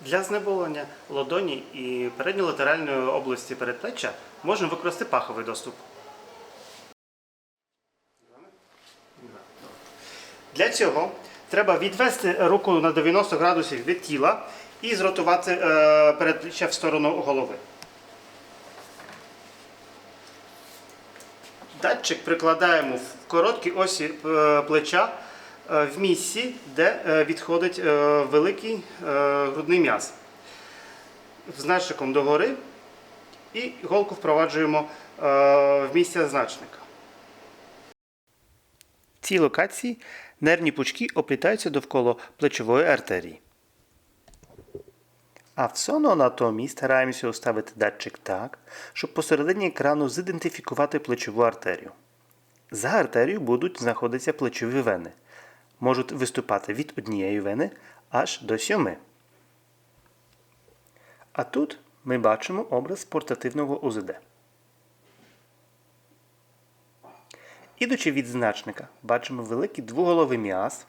Для знеболення ладоні і передньолатеральної області передплеччя можна використати паховий доступ. Для цього треба відвести руку на 90 градусів від тіла і зротувати е, передпліччя в сторону голови. Датчик прикладаємо в короткі осі е, плеча в місці, де е, відходить е, великий е, грудний м'яз. Значником догори і голку впроваджуємо е, в місце значника. В цій локації нервні пучки оплітаються довкола плечової артерії. А в соноанатомії стараємося уставити датчик так, щоб посередині екрану зідентифікувати плечову артерію. За артерією будуть знаходитися плечові вени. Можуть виступати від однієї вени аж до сьоми. А тут ми бачимо образ портативного УЗД. Ідучи від значника, бачимо великий двуголовий м'яз,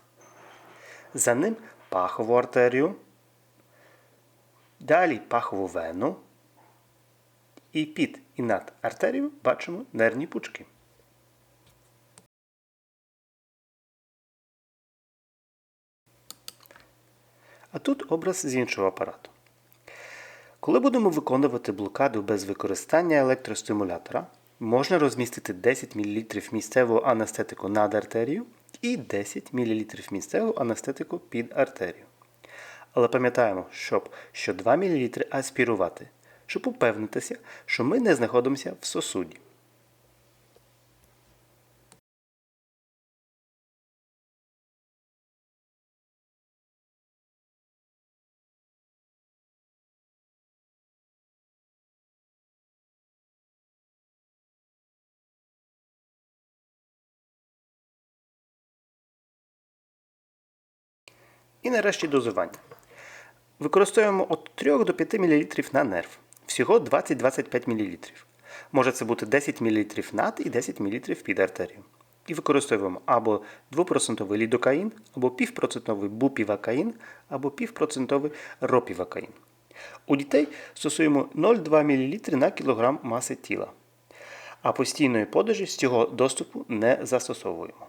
за ним пахову артерію, далі пахову вену, і під і над артерією бачимо нервні пучки. А тут образ з іншого апарату. Коли будемо виконувати блокаду без використання електростимулятора, можна розмістити 10 мл місцевого анестетику над артерію і 10 мл місцевого анестетику під артерію. Але пам'ятаємо, щоб що 2 мл аспірувати, щоб упевнитися, що ми не знаходимося в сосуді. І нарешті дозування. Використовуємо від 3 до 5 мл на нерв. Всього 20-25 мл. Може це бути 10 мл над і 10 мл під артерію. І використовуємо або 2% лідокаїн, або 1,5% бупівакаїн, або 1,5% ропівакаїн. У дітей стосуємо 0,2 мл на кілограм маси тіла. А постійної подажі з цього доступу не застосовуємо.